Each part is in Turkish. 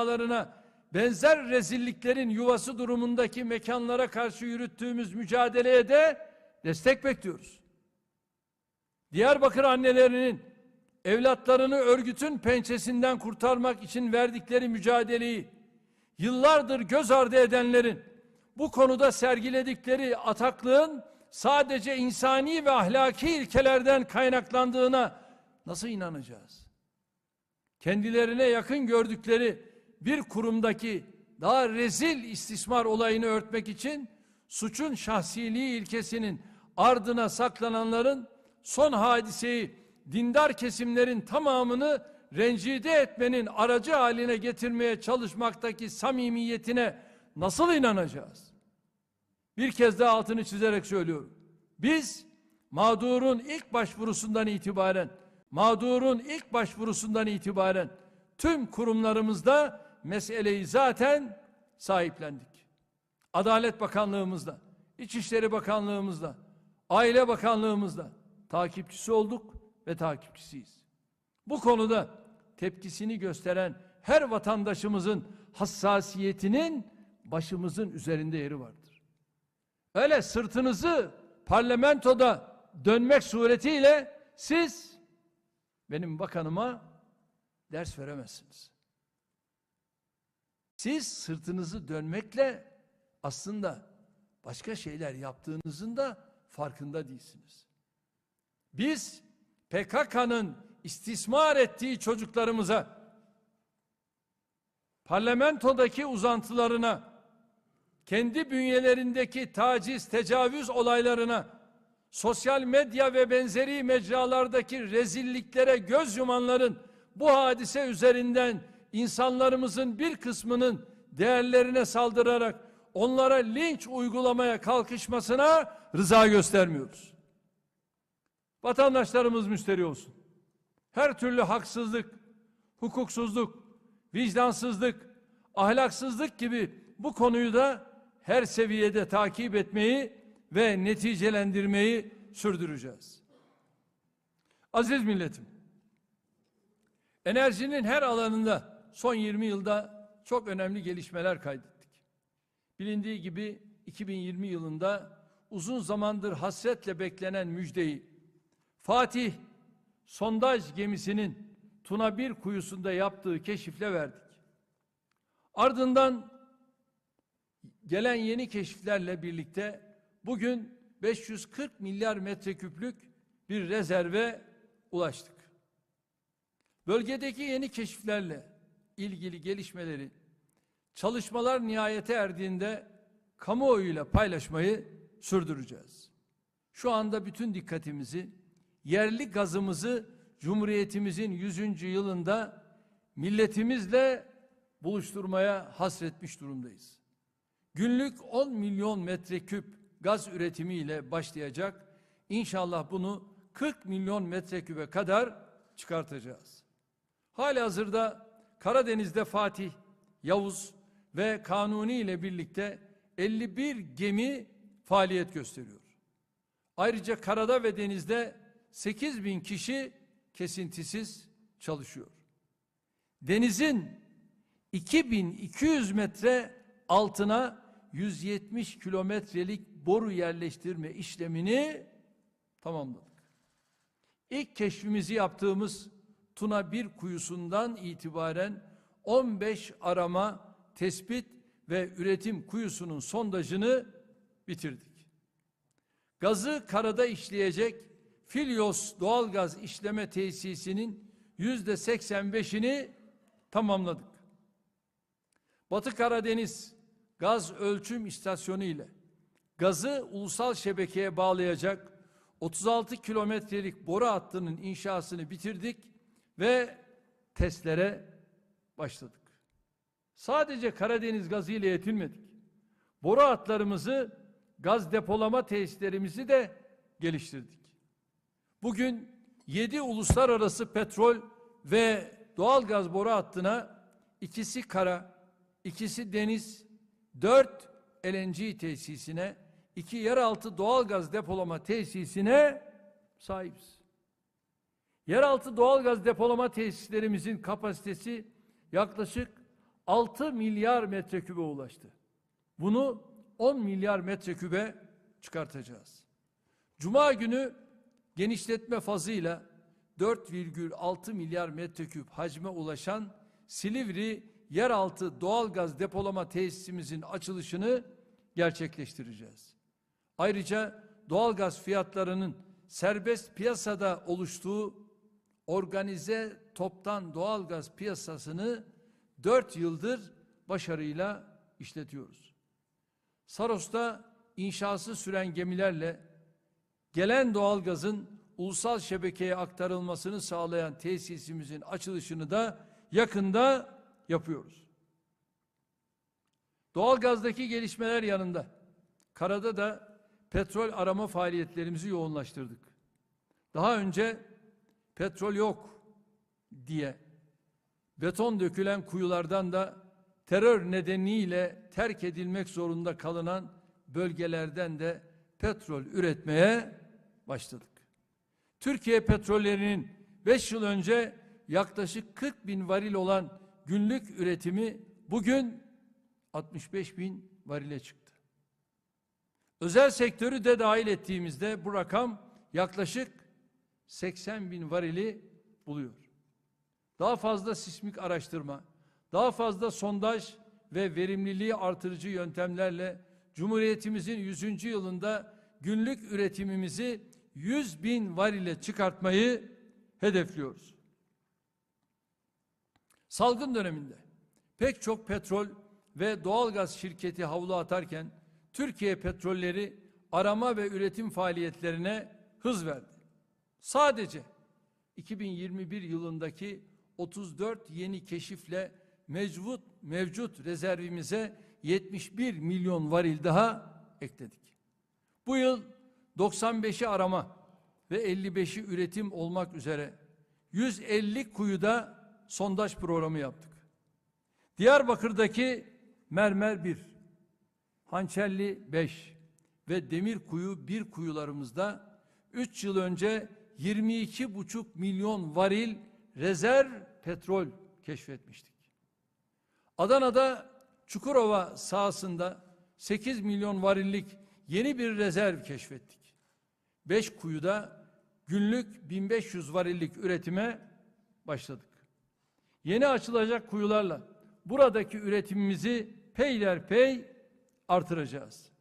binalarına benzer rezilliklerin yuvası durumundaki mekanlara karşı yürüttüğümüz mücadeleye de destek bekliyoruz. Diyarbakır annelerinin evlatlarını örgütün pençesinden kurtarmak için verdikleri mücadeleyi yıllardır göz ardı edenlerin bu konuda sergiledikleri ataklığın sadece insani ve ahlaki ilkelerden kaynaklandığına nasıl inanacağız? Kendilerine yakın gördükleri bir kurumdaki daha rezil istismar olayını örtmek için suçun şahsiliği ilkesinin ardına saklananların son hadiseyi dindar kesimlerin tamamını rencide etmenin aracı haline getirmeye çalışmaktaki samimiyetine nasıl inanacağız? Bir kez daha altını çizerek söylüyorum. Biz mağdurun ilk başvurusundan itibaren mağdurun ilk başvurusundan itibaren tüm kurumlarımızda meseleyi zaten sahiplendik. Adalet Bakanlığımızda, İçişleri Bakanlığımızda, Aile Bakanlığımızda takipçisi olduk ve takipçisiyiz. Bu konuda tepkisini gösteren her vatandaşımızın hassasiyetinin başımızın üzerinde yeri vardır. Öyle sırtınızı parlamentoda dönmek suretiyle siz benim bakanıma ders veremezsiniz. Siz sırtınızı dönmekle aslında başka şeyler yaptığınızın da farkında değilsiniz. Biz PKK'nın istismar ettiği çocuklarımıza parlamentodaki uzantılarına kendi bünyelerindeki taciz, tecavüz olaylarına sosyal medya ve benzeri mecralardaki rezilliklere göz yumanların bu hadise üzerinden insanlarımızın bir kısmının değerlerine saldırarak onlara linç uygulamaya kalkışmasına rıza göstermiyoruz. Vatandaşlarımız müşteri olsun. Her türlü haksızlık, hukuksuzluk, vicdansızlık, ahlaksızlık gibi bu konuyu da her seviyede takip etmeyi ve neticelendirmeyi sürdüreceğiz. Aziz milletim, enerjinin her alanında son 20 yılda çok önemli gelişmeler kaydettik. Bilindiği gibi 2020 yılında uzun zamandır hasretle beklenen müjdeyi Fatih sondaj gemisinin Tuna 1 kuyusunda yaptığı keşifle verdik. Ardından gelen yeni keşiflerle birlikte bugün 540 milyar metreküplük bir rezerve ulaştık. Bölgedeki yeni keşiflerle ilgili gelişmeleri çalışmalar nihayete erdiğinde kamuoyuyla paylaşmayı sürdüreceğiz. Şu anda bütün dikkatimizi yerli gazımızı Cumhuriyetimizin 100. yılında milletimizle buluşturmaya hasretmiş durumdayız. Günlük 10 milyon metreküp gaz üretimiyle başlayacak. İnşallah bunu 40 milyon metrekübe kadar çıkartacağız. Hali hazırda Karadeniz'de Fatih, Yavuz ve Kanuni ile birlikte 51 gemi faaliyet gösteriyor. Ayrıca karada ve denizde 8 bin kişi kesintisiz çalışıyor. Denizin 2200 metre altına 170 kilometrelik boru yerleştirme işlemini tamamladık. İlk keşfimizi yaptığımız Tuna 1 kuyusundan itibaren 15 arama, tespit ve üretim kuyusunun sondajını bitirdik. Gazı karada işleyecek Filyos doğalgaz işleme tesisinin yüzde 85'ini tamamladık. Batı Karadeniz gaz ölçüm istasyonu ile gazı ulusal şebekeye bağlayacak 36 kilometrelik boru hattının inşasını bitirdik ve testlere başladık. Sadece Karadeniz gazı ile yetinmedik. Boru hatlarımızı, gaz depolama tesislerimizi de geliştirdik. Bugün 7 uluslararası petrol ve doğal gaz boru hattına ikisi kara, ikisi deniz, 4 LNG tesisine, iki yeraltı doğal gaz depolama tesisine sahibiz. Yeraltı doğal gaz depolama tesislerimizin kapasitesi yaklaşık 6 milyar metrekübe ulaştı. Bunu 10 milyar metrekübe çıkartacağız. Cuma günü genişletme fazıyla 4,6 milyar metreküp hacme ulaşan Silivri yeraltı doğalgaz depolama tesisimizin açılışını gerçekleştireceğiz. Ayrıca doğalgaz fiyatlarının serbest piyasada oluştuğu organize toptan doğalgaz piyasasını 4 yıldır başarıyla işletiyoruz. Saros'ta inşası süren gemilerle gelen doğalgazın ulusal şebekeye aktarılmasını sağlayan tesisimizin açılışını da yakında yapıyoruz. Doğalgazdaki gelişmeler yanında karada da petrol arama faaliyetlerimizi yoğunlaştırdık. Daha önce petrol yok diye beton dökülen kuyulardan da terör nedeniyle terk edilmek zorunda kalınan bölgelerden de petrol üretmeye başladık. Türkiye petrollerinin 5 yıl önce yaklaşık 40 bin varil olan günlük üretimi bugün 65 bin varile çıktı. Özel sektörü de dahil ettiğimizde bu rakam yaklaşık 80 bin varili buluyor. Daha fazla sismik araştırma, daha fazla sondaj ve verimliliği artırıcı yöntemlerle Cumhuriyetimizin 100. yılında günlük üretimimizi 100 bin varile çıkartmayı hedefliyoruz. Salgın döneminde pek çok petrol ve doğalgaz şirketi havlu atarken Türkiye petrolleri arama ve üretim faaliyetlerine hız verdi. Sadece 2021 yılındaki 34 yeni keşifle mevcut mevcut rezervimize 71 milyon varil daha ekledik. Bu yıl 95'i arama ve 55'i üretim olmak üzere 150 kuyuda sondaj programı yaptık. Diyarbakır'daki Mermer 1, Hançerli 5 ve Demirkuyu 1 kuyularımızda 3 yıl önce 22,5 milyon varil rezerv petrol keşfetmiştik. Adana'da Çukurova sahasında 8 milyon varillik yeni bir rezerv keşfettik. 5 kuyuda günlük 1500 varillik üretime başladık. Yeni açılacak kuyularla buradaki üretimimizi peyderpey artıracağız.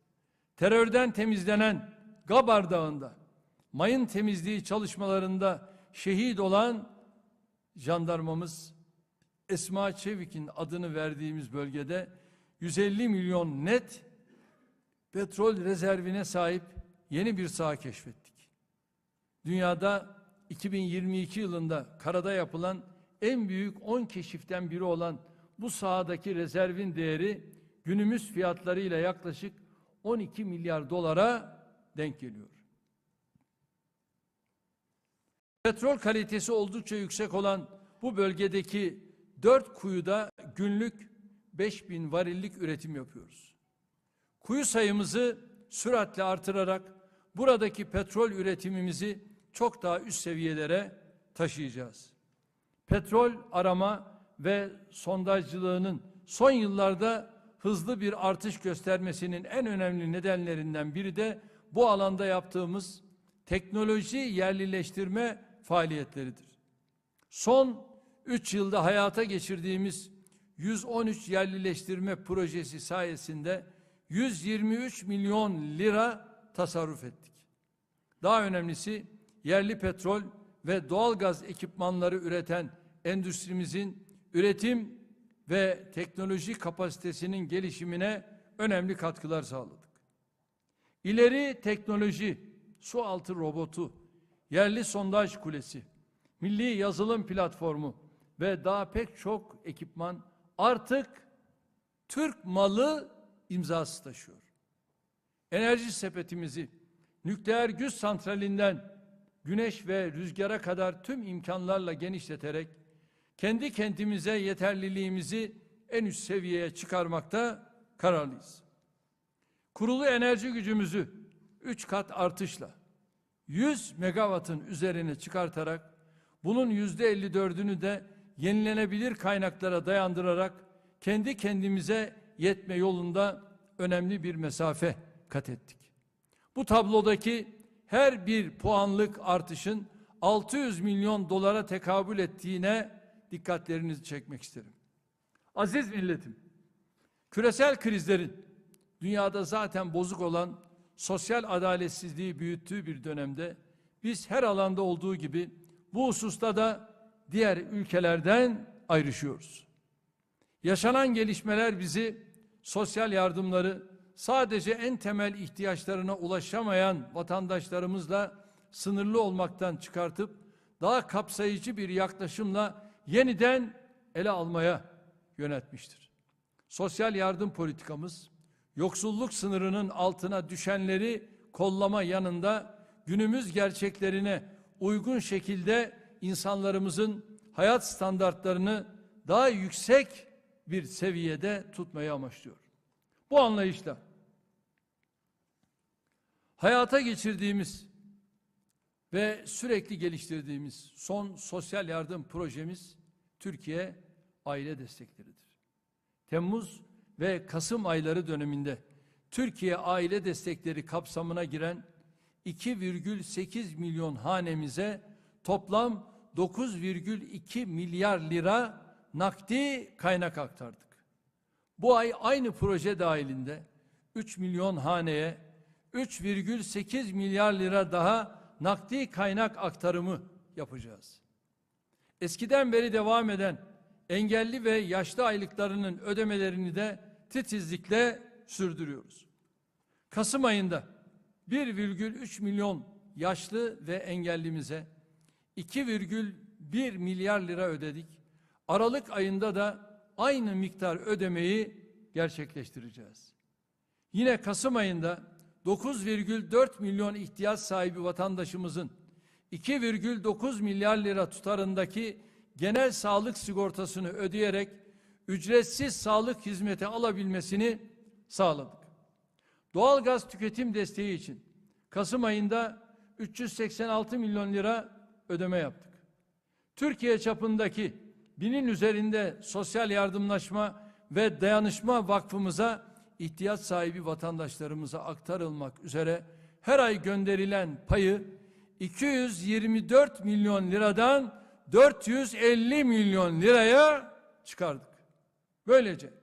Terörden temizlenen Gabar Dağı'nda mayın temizliği çalışmalarında şehit olan jandarmamız Esma Çevik'in adını verdiğimiz bölgede 150 milyon net petrol rezervine sahip yeni bir saha keşfettik. Dünyada 2022 yılında karada yapılan en büyük 10 keşiften biri olan bu sahadaki rezervin değeri günümüz fiyatlarıyla yaklaşık 12 milyar dolara denk geliyor. Petrol kalitesi oldukça yüksek olan bu bölgedeki dört kuyuda günlük 5000 varillik üretim yapıyoruz. Kuyu sayımızı süratle artırarak buradaki petrol üretimimizi çok daha üst seviyelere taşıyacağız. Petrol arama ve sondajcılığının son yıllarda hızlı bir artış göstermesinin en önemli nedenlerinden biri de bu alanda yaptığımız teknoloji yerlileştirme faaliyetleridir. Son 3 yılda hayata geçirdiğimiz 113 yerlileştirme projesi sayesinde 123 milyon lira tasarruf ettik. Daha önemlisi yerli petrol ve doğalgaz ekipmanları üreten endüstrimizin üretim ve teknoloji kapasitesinin gelişimine önemli katkılar sağladık. İleri teknoloji, su altı robotu, yerli sondaj kulesi, milli yazılım platformu ve daha pek çok ekipman artık Türk malı imzası taşıyor. Enerji sepetimizi nükleer güç santralinden güneş ve rüzgara kadar tüm imkanlarla genişleterek kendi kentimize yeterliliğimizi en üst seviyeye çıkarmakta kararlıyız. Kurulu enerji gücümüzü 3 kat artışla 100 megawattın üzerine çıkartarak bunun yüzde 54'ünü de yenilenebilir kaynaklara dayandırarak kendi kendimize yetme yolunda önemli bir mesafe kat ettik. Bu tablodaki her bir puanlık artışın 600 milyon dolara tekabül ettiğine dikkatlerinizi çekmek isterim. Aziz milletim, küresel krizlerin dünyada zaten bozuk olan sosyal adaletsizliği büyüttüğü bir dönemde biz her alanda olduğu gibi bu hususta da diğer ülkelerden ayrışıyoruz. Yaşanan gelişmeler bizi sosyal yardımları sadece en temel ihtiyaçlarına ulaşamayan vatandaşlarımızla sınırlı olmaktan çıkartıp daha kapsayıcı bir yaklaşımla yeniden ele almaya yönetmiştir. Sosyal yardım politikamız yoksulluk sınırının altına düşenleri kollama yanında günümüz gerçeklerine uygun şekilde insanlarımızın hayat standartlarını daha yüksek bir seviyede tutmayı amaçlıyor. Bu anlayışla hayata geçirdiğimiz ve sürekli geliştirdiğimiz son sosyal yardım projemiz Türkiye aile destekleridir. Temmuz ve Kasım ayları döneminde Türkiye aile destekleri kapsamına giren 2,8 milyon hanemize toplam 9,2 milyar lira nakdi kaynak aktardık. Bu ay aynı proje dahilinde 3 milyon haneye 3,8 milyar lira daha nakdi kaynak aktarımı yapacağız. Eskiden beri devam eden engelli ve yaşlı aylıklarının ödemelerini de titizlikle sürdürüyoruz. Kasım ayında 1,3 milyon yaşlı ve engellimize 2,1 milyar lira ödedik. Aralık ayında da aynı miktar ödemeyi gerçekleştireceğiz. Yine Kasım ayında 9,4 milyon ihtiyaç sahibi vatandaşımızın 2,9 milyar lira tutarındaki genel sağlık sigortasını ödeyerek ücretsiz sağlık hizmeti alabilmesini sağladık. Doğalgaz tüketim desteği için Kasım ayında 386 milyon lira ödeme yaptık. Türkiye çapındaki binin üzerinde sosyal yardımlaşma ve dayanışma vakfımıza ihtiyaç sahibi vatandaşlarımıza aktarılmak üzere her ay gönderilen payı 224 milyon liradan 450 milyon liraya çıkardık. Böylece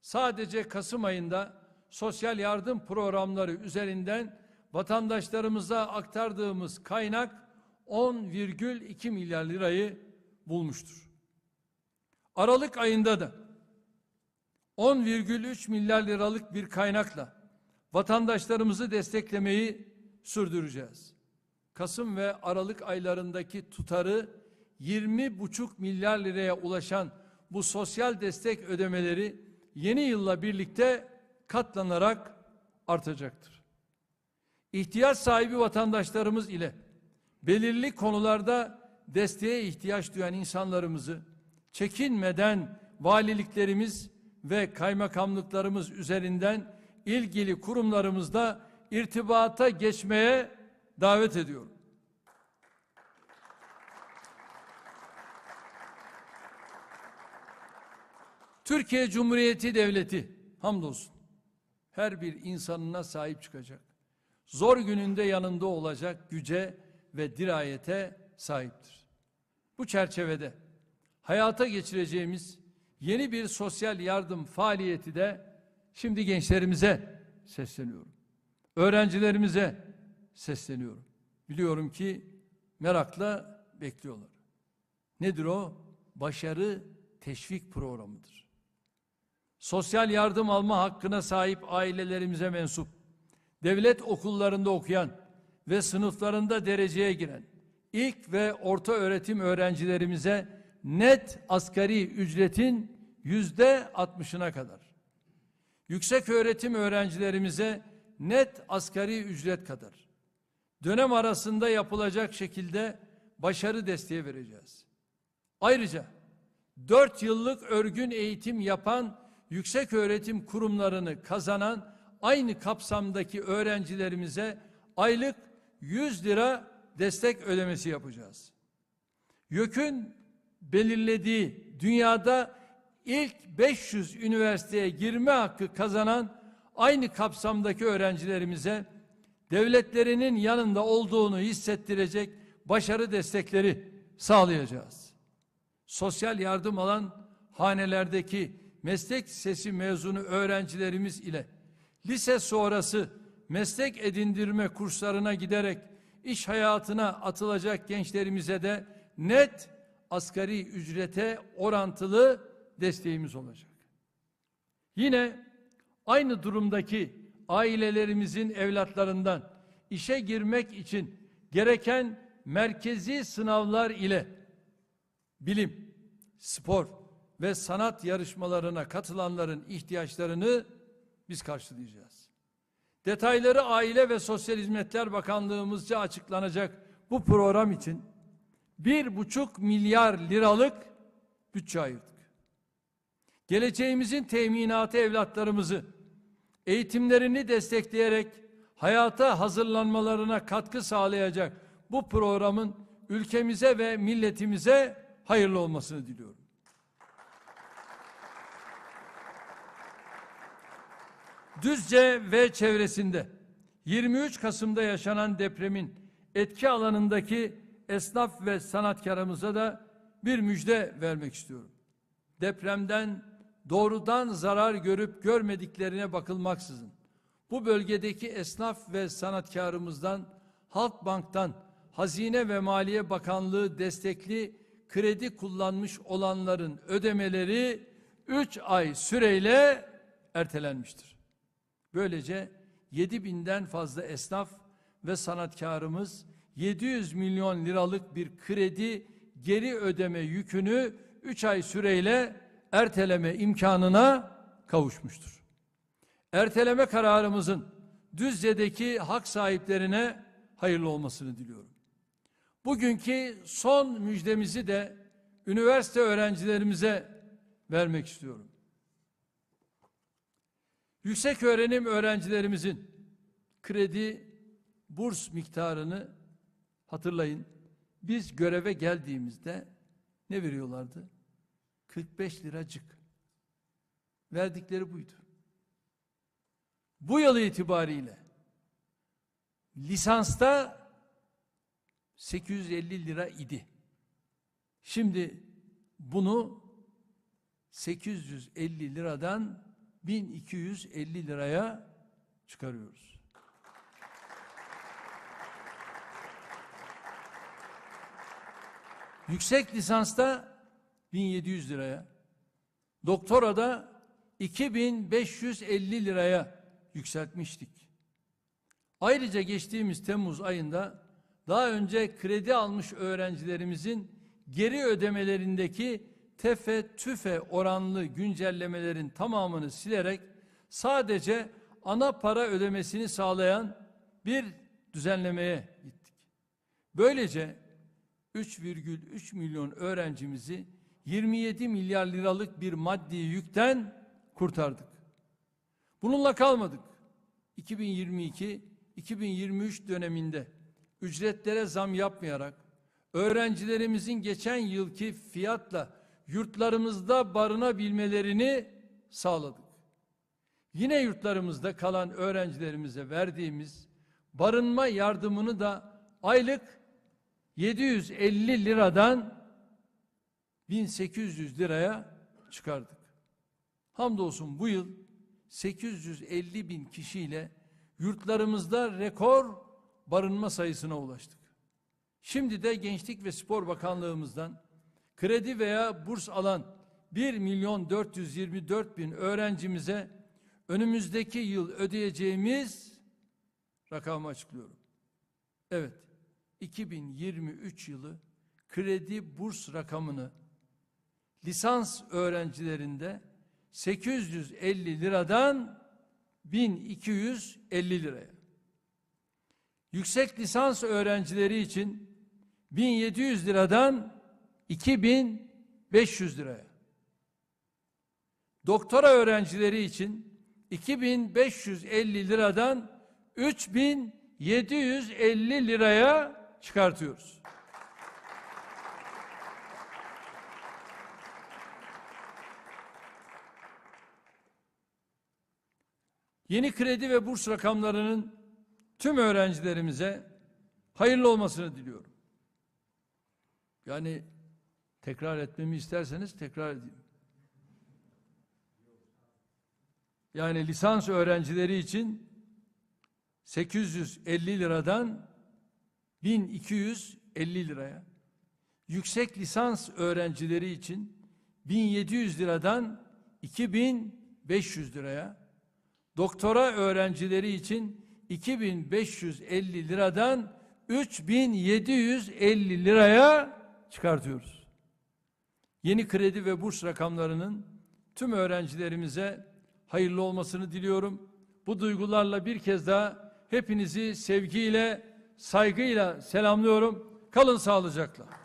sadece Kasım ayında sosyal yardım programları üzerinden vatandaşlarımıza aktardığımız kaynak 10,2 milyar lirayı bulmuştur. Aralık ayında da 10,3 milyar liralık bir kaynakla vatandaşlarımızı desteklemeyi sürdüreceğiz. Kasım ve Aralık aylarındaki tutarı 20,5 milyar liraya ulaşan bu sosyal destek ödemeleri yeni yılla birlikte katlanarak artacaktır. İhtiyaç sahibi vatandaşlarımız ile belirli konularda desteğe ihtiyaç duyan insanlarımızı çekinmeden valiliklerimiz ve kaymakamlıklarımız üzerinden ilgili kurumlarımızda irtibata geçmeye davet ediyorum. Türkiye Cumhuriyeti Devleti hamdolsun her bir insanına sahip çıkacak. Zor gününde yanında olacak güce ve dirayete sahiptir. Bu çerçevede hayata geçireceğimiz yeni bir sosyal yardım faaliyeti de şimdi gençlerimize sesleniyorum. Öğrencilerimize sesleniyorum. Biliyorum ki merakla bekliyorlar. Nedir o? Başarı teşvik programıdır. Sosyal yardım alma hakkına sahip ailelerimize mensup, devlet okullarında okuyan ve sınıflarında dereceye giren ilk ve orta öğretim öğrencilerimize net asgari ücretin yüzde altmışına kadar. Yüksek öğretim öğrencilerimize net asgari ücret kadar. Dönem arasında yapılacak şekilde başarı desteği vereceğiz. Ayrıca dört yıllık örgün eğitim yapan yüksek öğretim kurumlarını kazanan aynı kapsamdaki öğrencilerimize aylık 100 lira destek ödemesi yapacağız. YÖK'ün belirlediği dünyada ilk 500 üniversiteye girme hakkı kazanan aynı kapsamdaki öğrencilerimize devletlerinin yanında olduğunu hissettirecek başarı destekleri sağlayacağız. Sosyal yardım alan hanelerdeki meslek sesi mezunu öğrencilerimiz ile lise sonrası meslek edindirme kurslarına giderek iş hayatına atılacak gençlerimize de net asgari ücrete orantılı desteğimiz olacak. Yine aynı durumdaki ailelerimizin evlatlarından işe girmek için gereken merkezi sınavlar ile bilim, spor ve sanat yarışmalarına katılanların ihtiyaçlarını biz karşılayacağız. Detayları Aile ve Sosyal Hizmetler Bakanlığımızca açıklanacak bu program için bir buçuk milyar liralık bütçe ayırdık. Geleceğimizin teminatı evlatlarımızı eğitimlerini destekleyerek hayata hazırlanmalarına katkı sağlayacak bu programın ülkemize ve milletimize hayırlı olmasını diliyorum. Düzce ve çevresinde 23 Kasım'da yaşanan depremin etki alanındaki esnaf ve sanatkarımıza da bir müjde vermek istiyorum. Depremden doğrudan zarar görüp görmediklerine bakılmaksızın bu bölgedeki esnaf ve sanatkarımızdan Halkbank'tan Hazine ve Maliye Bakanlığı destekli kredi kullanmış olanların ödemeleri 3 ay süreyle ertelenmiştir. Böylece 7 binden fazla esnaf ve sanatkarımız 700 milyon liralık bir kredi geri ödeme yükünü 3 ay süreyle erteleme imkanına kavuşmuştur. Erteleme kararımızın Düzce'deki hak sahiplerine hayırlı olmasını diliyorum. Bugünkü son müjdemizi de üniversite öğrencilerimize vermek istiyorum. Yüksek öğrenim öğrencilerimizin kredi burs miktarını hatırlayın. Biz göreve geldiğimizde ne veriyorlardı? 45 liracık. Verdikleri buydu. Bu yıl itibariyle lisansta 850 lira idi. Şimdi bunu 850 liradan 1250 liraya çıkarıyoruz. Yüksek lisansta 1700 liraya, doktorada 2550 liraya yükseltmiştik. Ayrıca geçtiğimiz Temmuz ayında daha önce kredi almış öğrencilerimizin geri ödemelerindeki tefe tüfe oranlı güncellemelerin tamamını silerek sadece ana para ödemesini sağlayan bir düzenlemeye gittik. Böylece 3,3 milyon öğrencimizi 27 milyar liralık bir maddi yükten kurtardık. Bununla kalmadık. 2022-2023 döneminde ücretlere zam yapmayarak öğrencilerimizin geçen yılki fiyatla yurtlarımızda barınabilmelerini sağladık. Yine yurtlarımızda kalan öğrencilerimize verdiğimiz barınma yardımını da aylık 750 liradan 1800 liraya çıkardık. Hamdolsun bu yıl 850 bin kişiyle yurtlarımızda rekor barınma sayısına ulaştık. Şimdi de Gençlik ve Spor Bakanlığımızdan kredi veya burs alan 1 milyon 424 bin öğrencimize önümüzdeki yıl ödeyeceğimiz rakamı açıklıyorum. Evet, 2023 yılı kredi burs rakamını lisans öğrencilerinde 850 liradan 1250 liraya. Yüksek lisans öğrencileri için 1700 liradan 2500 liraya. Doktora öğrencileri için 2550 liradan 3750 liraya çıkartıyoruz. Yeni kredi ve burs rakamlarının tüm öğrencilerimize hayırlı olmasını diliyorum. Yani tekrar etmemi isterseniz tekrar edeyim. Yani lisans öğrencileri için 850 liradan 1250 liraya, yüksek lisans öğrencileri için 1700 liradan 2500 liraya, doktora öğrencileri için 2550 liradan 3750 liraya çıkartıyoruz. Yeni kredi ve burs rakamlarının tüm öğrencilerimize hayırlı olmasını diliyorum. Bu duygularla bir kez daha hepinizi sevgiyle, saygıyla selamlıyorum. Kalın sağlıcakla.